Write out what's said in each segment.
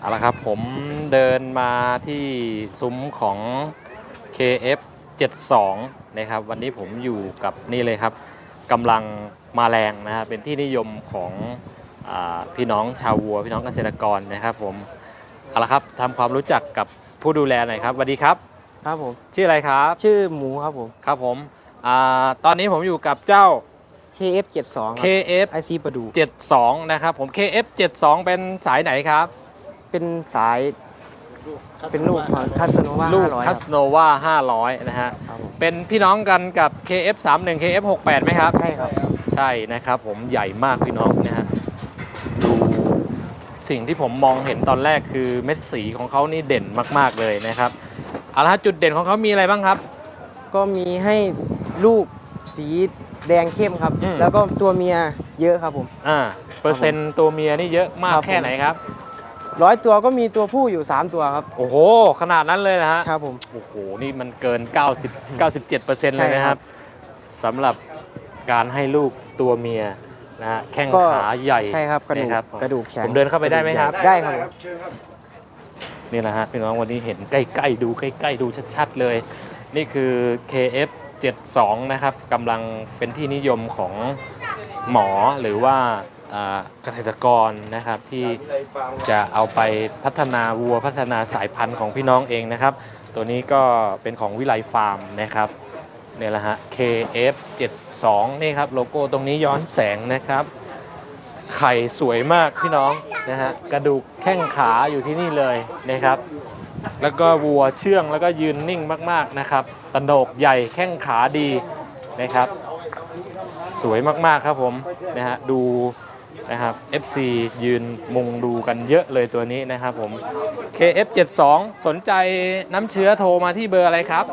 เอาละครับผมเดินมาที่ซุ้มของ KF 72นะครับวันนี้ผมอยู่กับนี่เลยครับกำลังมาแรงนะฮะเป็นที่นิยมของอาพี่น้องชาววัว พี่น้องเกษตรกรนะครับผมเอาละครับทำความรู้จักกับผู้ดูแลหน่อยครับสวัสดีครับครับผมชื่ออะไรครับ ชื่อหมูครับผมครับผมอาตอนนี้ผมอยู่กับเจ้า KF72 ครับ KF ไอซีประดู 72 นะครับผม KF 72 เป็นสายไหนครับ เป็นสายเป็นลูกของคัสโนวาลูก500คัคสรับโนวา500 นะฮะ ครับผม เป็นพี่น้องกันกับ KF 31 KF 68 ไหมครับ ใช่ครับ ใช่นะครับผมใหญ่มากพี่น้องนะฮะดูสิ่งที่ผมมองเห็นตอนแรกคือเม็ดสีของเขานี่เด่นมาก ๆ เลยนะครับเอาละฮะจุดเด่นของเขามีอะไรบ้างครับ ก็มีให้ลูกสีแดงเข้มครับ อืม แล้วก็ตัวเมียเยอะครับผม อ่าเปอร์เซ็นต์ตัวเมียนี่เยอะมากครับผม แค่ไหนครับ ร้อยตัวก็มีตัวผู้อยู่ 3 ตัวครับ โอ้โห ขนาดนั้นเลยนะฮะ ครับผม โอ้โห นี่มันเกิน 90 97เปอร์เซ็นต์เลยนะคใช่ครัรับบสำหรับการให้ลูกตัวเมียนะฮะแข้งก็ขาใหญ่ใช่ครับกระดูกนคบกระดูกแข็งผมเดินเข้าไปได้ไหมครับได้ครับผมนี่แหละฮะพี่น้องวันนี้เห็นใกล้ๆดูใกล้ๆดูชัดๆเลย นี่คือ KF 72นะครับกำลังเป็นที่นิยมของหมอหรือว่าอ่า เกษตรกรนะครับที่จะเอาไปพัฒนาวัวพัฒนาสายพันธุ์ของพี่น้องเองนะครับ ตัวนี้ก็เป็นของวิไลฟาร์มนะครับเนี่ยแหละฮะ KF 72 นี่ครับโลโก้ตรงนี้ย้อนแสงนะครับ ไข่สวยมากพี่น้องนะฮะกระดูกแข้งขาอยู่ที่นี่เลยนะครับ แล้วก็วัวเชื่องแล้วก็ยืนนิ่งมากๆนะครับตะโหนกใหญ่แข้งขาดีนะครับ สวยมากๆครับผมนะฮะดู นะครับ FC ยืนมุงดูกันเยอะเลยตัวนี้นะครับผม KF72 สนใจน้ำเชื้อโทรมาที่เบอร์อะไรครับ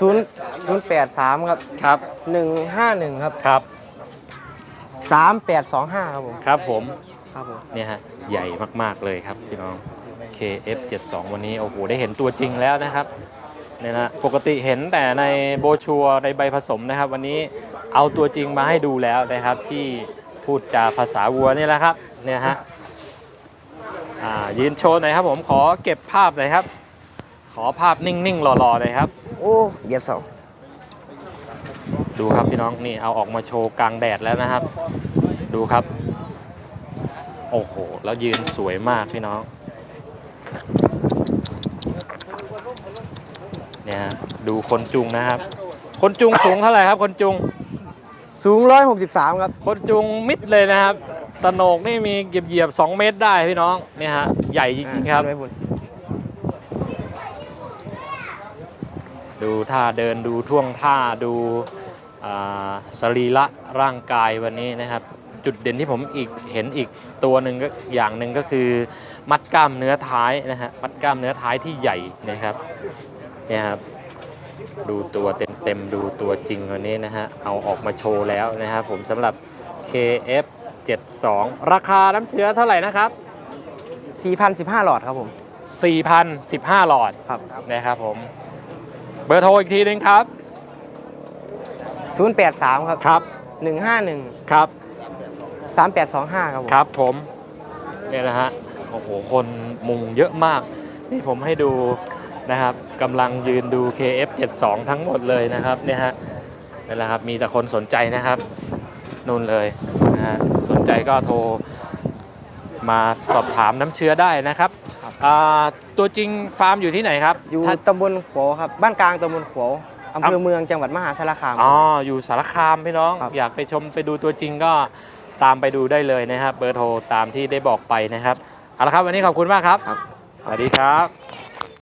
0 083ครับครับ151ครับครับ3825ครับผมครับผม ครับผม เนี่ยฮะใหญ่มาก ๆ เลยครับพี่น้อง KF72 วันนี้ โอ้โห ได้เห็นตัวจริงแล้วนะครับเนี่ยนะปกติเห็นแต่ในโบรชัวร์ในใบผสมนะครับ วันนี้ เอาตัวจริงมาให้ดูแล้วนะครับที่พูดจาภาษาวัวนี่แหละครับเนี่ยฮะอ่ายืนโชว์หน่อยครับผมขอเก็บภาพหน่อยครับ ขอภาพนิ่งๆหล่อๆเลยครับ โอ้เหยียดเสาดูครับพี่น้องนี่เอาออกมาโชว์กลางแดดแล้วนะครับ ดูครับ โอ้โห แล้วยืนสวยมากพี่น้องเนี่ยฮะดูคนจุงนะครับ คนจุงสูงเท่าไหร่ครับคนจุง สูง 163 ครับ คนจุงมิดเลยนะครับตะโหนกนี่มีเหยียบเหยียบๆ2เมตรได้พี่น้องเนี่ยฮะใหญ่จริงๆครับ อ่าไว้นดูท่าเดินดูท่วงท่าดูอ่าสรีระร่างกายวันนี้นะครับ จุดเด่นที่ผมอีกเห็นอีกตัวหนึ่งก็อย่างหนึ่งก็คือ มัดกล้ามเนื้อท้ายนะฮะมัดกล้ามเนื้อท้ายที่ใหญ่นะครับเนี่ยครับ ดูตัวเต็มๆดูตัวจริงวันนี้นะฮะ เอาออกมาโชว์แล้วนะครับผมสำหรับ KF 72 ราคาน้ำเชื้อเท่าไหร่นะครับ 4,015 หลอดครับผม 4,015 หลอดครับ นะครับผม เบอร์โทรอีกทีนึงครับ 083 ครับ ครับ 151 ครับ 3825 ครับผม ครับผม เนี่ยนะฮะ โอ้โห คนมุงเยอะมาก นี่ผมให้ดู นะครับกำลังยืนดู KF72 ทั้งหมดเลยนะครับเนี่ยฮะนี่แหละครับมีแต่คนสนใจนะครับนู่นเลยนะฮะสนใจก็โทรมาสอบถามน้ำเชื้อได้นะครับอ่าตัวจริงฟาร์มอยู่ที่ไหนครับอยู่ถ้า ตำบลขวครับบ้านกลางตำบลขวอำเภอเมืองจังหวัดมหาสารคาม อ๋อ อยู่สารคามพี่น้อง ครับ อยากไปชมไปดูตัวจริงก็ตามไปดูได้เลยนะครับ เบอร์โทรตามที่ได้บอกไปนะครับ เอาละครับ วันนี้ขอบคุณมากครับครับสวัสดีครับ